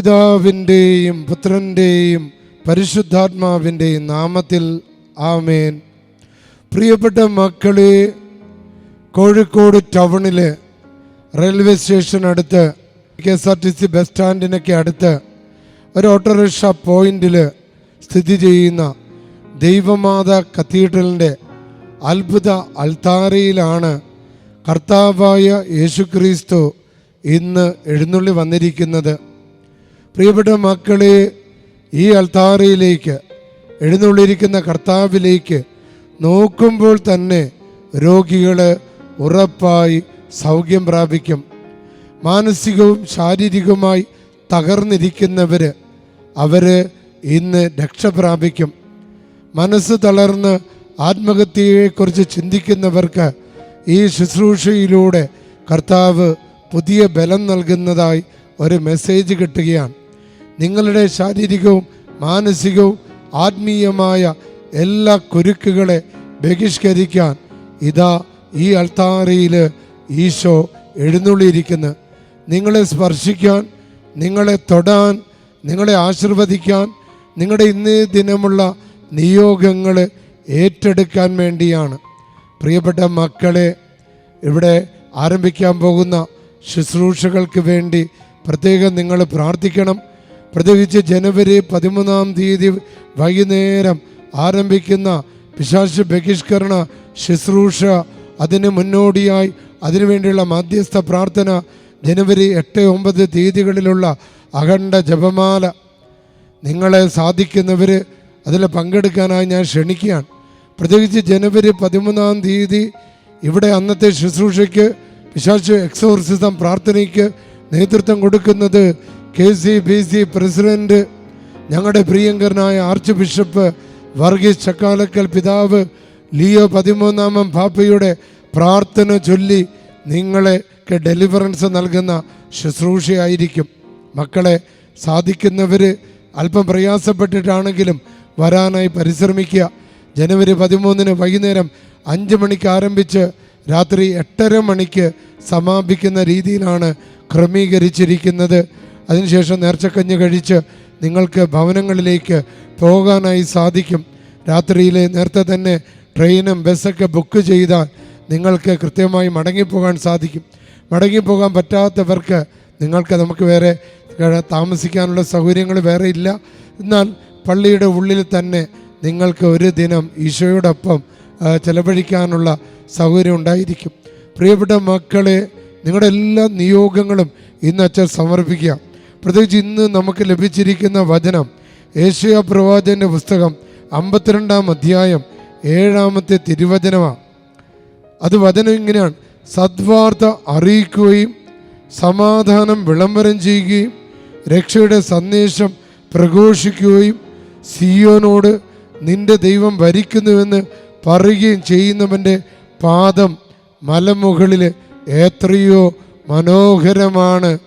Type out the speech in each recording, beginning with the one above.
പിതാവിന്റെയും പുത്രന്റെയും പരിശുദ്ധാത്മാവിന്റെയും നാമത്തിൽ ആമേൻ. പ്രിയപ്പെട്ട മക്കളെ കോഴിക്കോട് ടൗണിലെ റെയിൽവേ സ്റ്റേഷൻ അടുത്ത് K S R T C bus സ്റ്റാൻഡിനൊക്കെ അടുത്ത് ഒരു ഓട്ടോറിക്ഷ പോയിന്റിൽ സ്ഥിതി ചെയ്യുന്ന ദൈവമാത കത്തീഡ്രലിന്റെ അത്ഭുത അൾത്താരയിലാണ് കർത്താവായ യേശുക്രിസ്തു ഇന്ന് എഴുന്നള്ളി വന്നിരിക്കുന്നത്. പ്രിയപ്പെട്ട മക്കളെ ഈ അൽത്താറയിലേക്ക് എഴുന്നള്ളിയിരിക്കുന്ന കർത്താവിലേക്ക് നോക്കുമ്പോൾ തന്നെ രോഗികൾ ഉറപ്പായി സൗഖ്യം പ്രാപിക്കും. മാനസികവും ശാരീരികവുമായി തകർന്നിരിക്കുന്നവർ അവർ ഇന്ന് രക്ഷ പ്രാപിക്കും. മനസ്സ് തളർന്ന് ആത്മഹത്യയെക്കുറിച്ച് ചിന്തിക്കുന്നവർക്ക് ഈ ശുശ്രൂഷയിലൂടെ കർത്താവ് പുതിയ ബലം നൽകുന്നതായി ഒരു മെസ്സേജ് കിട്ടുകയാണ്. നിങ്ങളുടെ ശാരീരികവും മാനസികവും ആത്മീയമായ എല്ലാ കുരുക്കുകളെ ബഹിഷ്കരിക്കാൻ ഇതാ ഈ അൾത്താറയിൽ ഈശോ എഴുന്നള്ളിയിരിക്കുന്നു. നിങ്ങളെ സ്പർശിക്കാൻ നിങ്ങളെ തൊടാൻ നിങ്ങളെ ആശീർവദിക്കാൻ നിങ്ങളുടെ ഇന്നേ ദിനമുള്ള നിയോഗങ്ങൾ ഏറ്റെടുക്കാൻ വേണ്ടിയാണ്. പ്രിയപ്പെട്ട മക്കളെ ഇവിടെ ആരംഭിക്കാൻ പോകുന്ന ശുശ്രൂഷകൾക്ക് വേണ്ടി പ്രത്യേകം നിങ്ങൾ പ്രാർത്ഥിക്കണം. പ്രത്യേകിച്ച് ജനുവരി പതിമൂന്നാം തീയതി വൈകുന്നേരം ആരംഭിക്കുന്ന പിശാച് ബഹിഷ്കരണ ശുശ്രൂഷ അതിന് മുന്നോടിയായി അതിനുവേണ്ടിയുള്ള മധ്യസ്ഥ പ്രാർത്ഥന ജനുവരി എട്ട് ഒമ്പത് തീയതികളിലുള്ള അഖണ്ഡ ജപമാല. നിങ്ങളെ സാധിക്കുന്നവർ അതിൽ പങ്കെടുക്കാനായി ഞാൻ ക്ഷണിക്കുകയാണ്. പ്രത്യേകിച്ച് ജനുവരി പതിമൂന്നാം തീയതി ഇവിടെ അന്നത്തെ ശുശ്രൂഷയ്ക്ക് പിശാച് എക്സോർസിസം പ്രാർത്ഥനയ്ക്ക് നേതൃത്വം കൊടുക്കുന്നത് K C B C president ഞങ്ങളുടെ പ്രിയങ്കരനായ ആർച്ച് ബിഷപ്പ് വർഗീസ് ചക്കാലക്കൽ പിതാവ് ലിയോ പതിമൂന്നാമൻ പാപ്പയുടെ പ്രാർത്ഥന ചൊല്ലി നിങ്ങളെ ഡെലിവറൻസ് നൽകുന്ന ശുശ്രൂഷയായിരിക്കും. മക്കളെ സാധിക്കുന്നവർ അല്പം പ്രയാസപ്പെട്ടിട്ടാണെങ്കിലും വരാനായി പരിശ്രമിക്കുക. ജനുവരി പതിമൂന്നിന് വൈകുന്നേരം അഞ്ച് മണിക്ക് ആരംഭിച്ച് രാത്രി എട്ടര മണിക്ക് സമാപിക്കുന്ന രീതിയിലാണ് ക്രമീകരിച്ചിരിക്കുന്നത്. അതിനുശേഷം നേർച്ചക്കഞ്ഞ് കഴിച്ച് നിങ്ങൾക്ക് ഭവനങ്ങളിലേക്ക് പോകാനായി സാധിക്കും. രാത്രിയിലെ നേരത്തെ തന്നെ ട്രെയിനും ബസ്സൊക്കെ ബുക്ക് ചെയ്താൽ നിങ്ങൾക്ക് കൃത്യമായി മടങ്ങിപ്പോകാൻ സാധിക്കും. മടങ്ങിപ്പോകാൻ പറ്റാത്തവർക്ക് നിങ്ങൾക്ക് നമുക്ക് വേറെ താമസിക്കാനുള്ള സൗകര്യങ്ങൾ വേറെ ഇല്ല. എന്നാൽ പള്ളിയുടെ ഉള്ളിൽ തന്നെ നിങ്ങൾക്ക് ഒരു ദിനം ഈശോയോടൊപ്പം ചെലവഴിക്കാനുള്ള സൗകര്യം ഉണ്ടായിരിക്കും. പ്രിയപ്പെട്ട മക്കളെ നിങ്ങളുടെ എല്ലാ നിയോഗങ്ങളും ഇന്ന് അച്ഛൻ സമർപ്പിക്കുക. പ്രത്യേകിച്ച് ഇന്ന് നമുക്ക് ലഭിച്ചിരിക്കുന്ന വചനം ഏഷ്യ പ്രവാചന്റെ പുസ്തകം അമ്പത്തിരണ്ടാം അധ്യായം ഏഴാമത്തെ തിരുവചനമാണ്. അത് വചനം ഇങ്ങനെയാണ്. സദ്വാർത്ത അറിയിക്കുകയും സമാധാനം വിളംബരം ചെയ്യുകയും രക്ഷയുടെ സന്ദേശം പ്രഘോഷിക്കുകയും സിയോനോട് നിന്റെ ദൈവം ഭരിക്കുന്നുവെന്ന് പറയുകയും ചെയ്യുന്നവന്റെ പാദം മലമുകളിൽ എത്രയോ മനോഹരമാണ്.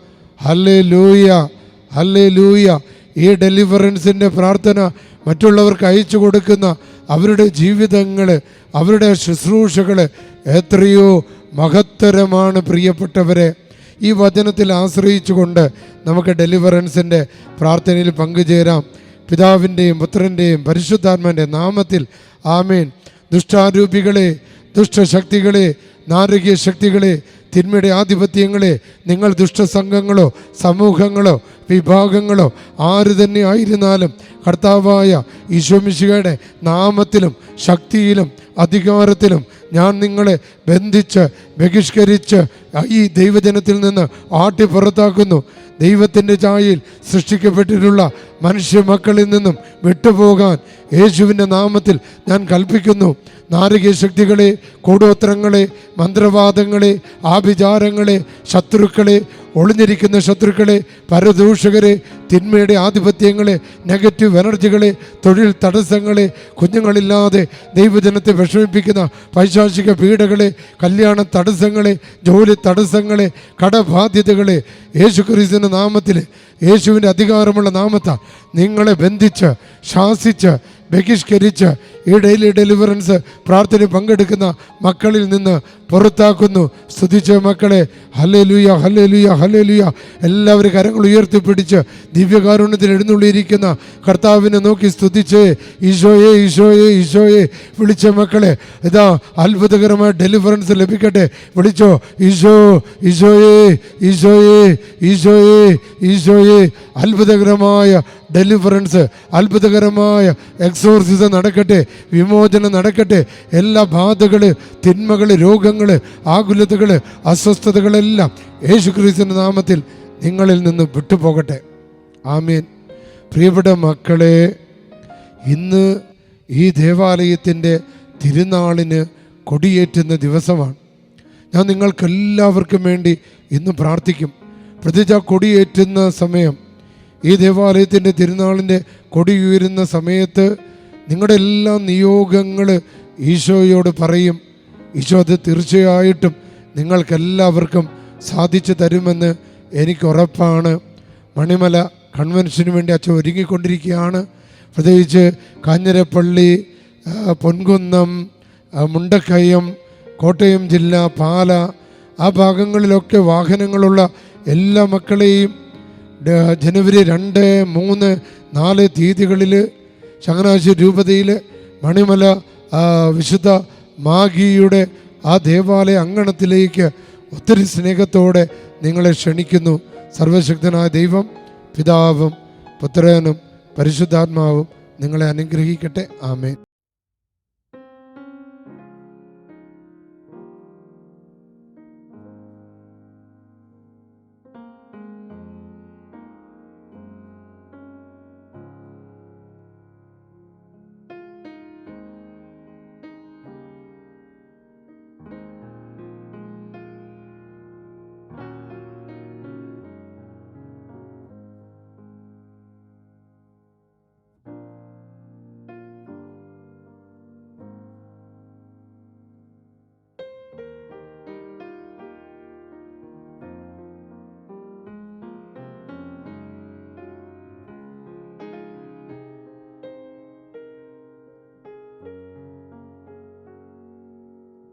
ഹല്ലേ ലൂയ ഹല്ലേ ലൂയ ഈ ഡെലിവറൻസിന്റെ പ്രാർത്ഥന മറ്റുള്ളവർക്ക് അയച്ചു കൊടുക്കുന്ന അവരുടെ ജീവിതങ്ങൾ അവരുടെ ശുശ്രൂഷകൾ എത്രയോ മഹത്തരമാണ് പ്രിയപ്പെട്ടവരെ. ഈ വചനത്തിൽ ആശ്രയിച്ചുകൊണ്ട് നമുക്ക് ഡെലിവറൻസിന്റെ പ്രാർത്ഥനയിൽ പങ്കുചേരാം. പിതാവിന്റെയും പുത്രന്റെയും പരിശുദ്ധാത്മാന്റെ നാമത്തിൽ ആമേൻ. ദുഷ്ടാരൂപികളെ ദുഷ്ടശക്തികളെ നാരകീയ ശക്തികളെ തിന്മയുടെ ആധിപത്യങ്ങളെ നിങ്ങൾ ദുഷ്ടസംഘങ്ങളോ സമൂഹങ്ങളോ വിഭാഗങ്ങളോ ആര് തന്നെ ആയിരുന്നാലും കർത്താവായ ഈശോമിശികയുടെ നാമത്തിലും ശക്തിയിലും അധികാരത്തിലും ഞാൻ നിങ്ങളെ ബന്ധിച്ച് ബഹിഷ്കരിച്ച് ഈ ദൈവജനത്തിൽ നിന്ന് ആട്ടി പുറത്താക്കുന്നു. ദൈവത്തിന്റെ ചായയിൽ സൃഷ്ടിക്കപ്പെട്ടിട്ടുള്ള മനുഷ്യ മക്കളിൽ നിന്നും വിട്ടുപോകാൻ യേശുവിന്റെ നാമത്തിൽ ഞാൻ കൽപ്പിക്കുന്നു. നാരകീയ ശക്തികളെ കൂടോത്രങ്ങളെ മന്ത്രവാദങ്ങളെ ആഭിചാരങ്ങളെ ശത്രുക്കളെ ഒളിഞ്ഞിരിക്കുന്ന ശത്രുക്കളെ പരദൂഷകരെ തിന്മയുടെ ആധിപത്യങ്ങളെ നെഗറ്റീവ് എനർജികളെ തൊഴിൽ തടസ്സങ്ങളെ കുഞ്ഞുങ്ങളില്ലാതെ ദൈവജനത്തെ വിഷമിപ്പിക്കുന്ന പൈശാചിക പീഡകളെ കല്യാണ തടസ്സങ്ങളെ ജോലി തടസ്സങ്ങളെ കടബാധ്യതകളെ യേശു ക്രിസ്തുവിന്റെ നാമത്തിൽ യേശുവിന്റെ അധികാരമുള്ള നാമത്താൽ നിങ്ങളെ ബന്ധിച്ച് ശാസിച്ച് ബഹിഷ്കരിച്ച് ഈ ഡെയിലി ഡെലിവറൻസ് പ്രാർത്ഥന പങ്കെടുക്കുന്ന മക്കളിൽ നിന്ന് പുറത്താക്കുന്നു. സ്തുതിച്ച മക്കളെ ഹലേ ലുയ ഹലേ ലുയ ഹലേ ലുയ എല്ലാവരും കരങ്ങൾ ഉയർത്തിപ്പിടിച്ച് ദിവ്യകാരുണ്യത്തിൽ എഴുന്നള്ളിയിരിക്കുന്ന കർത്താവിനെ നോക്കി സ്തുതിച്ച് ഈശോയെ ഈശോയെ ഈശോയെ. വിളിച്ച മക്കളെ ഇതാ അത്ഭുതകരമായ ഡെലിവറൻസ് ലഭിക്കട്ടെ. വിളിച്ചോ ഈശോ ഈശോയെ ഈശോയെ ഈശോയെ ഈശോയെ. അത്ഭുതകരമായ ഡെലിവറൻസ് അത്ഭുതകരമായ എക്സോർസിസം നടക്കട്ടെ. വിമോചനം നടക്കട്ടെ. എല്ലാ ബാധകൾ തിന്മകൾ രോഗങ്ങൾ ആകുലതകൾ അസ്വസ്ഥതകളെല്ലാം യേശു ക്രിസ്തുവിന്റെ നാമത്തിൽ നിങ്ങളിൽ നിന്ന് വിട്ടുപോകട്ടെ. ആമീൻ. പ്രിയപ്പെട്ട മക്കളെ ഇന്ന് ഈ ദേവാലയത്തിന്റെ തിരുനാളിന് കൊടിയേറ്റുന്ന ദിവസമാണ്. ഞാൻ നിങ്ങൾക്കെല്ലാവർക്കും വേണ്ടി ഇന്ന് പ്രാർത്ഥിക്കും. പ്രത്യേകിച്ച് ആ കൊടിയേറ്റുന്ന സമയം ഈ ദേവാലയത്തിന്റെ തിരുനാളിന്റെ കൊടി ഉയരുന്ന സമയത്ത് നിങ്ങളുടെ എല്ലാ നിയോഗങ്ങൾ ഈശോയോട് പറയും. ഈശോ അത് തീർച്ചയായിട്ടും നിങ്ങൾക്കെല്ലാവർക്കും സാധിച്ചു തരുമെന്ന് എനിക്ക് ഉറപ്പാണ്. മണിമല കൺവെൻഷന് വേണ്ടി അച്ഛൻ ഒരുങ്ങിക്കൊണ്ടിരിക്കുകയാണ്. പ്രത്യേകിച്ച് കാഞ്ഞിരപ്പള്ളി പൊൻകുന്നം മുണ്ടക്കയം കോട്ടയം ജില്ല പാല ആ ഭാഗങ്ങളിലൊക്കെ വാഹനങ്ങളുള്ള എല്ലാ മക്കളെയും ജനുവരി രണ്ട് മൂന്ന് നാല് തീയതികളിൽ ചങ്ങനാശ്ശേരി രൂപതയിൽ മണിമല വിശുദ്ധ മാഗിയുടെ ആ ദേവാലയ അങ്കണത്തിലേക്ക് ഒത്തിരി സ്നേഹത്തോടെ നിങ്ങളെ ക്ഷണിക്കുന്നു. സർവശക്തനായ ദൈവം പിതാവും പുത്രനും പരിശുദ്ധാത്മാവും നിങ്ങളെ അനുഗ്രഹിക്കട്ടെ. ആമേൻ.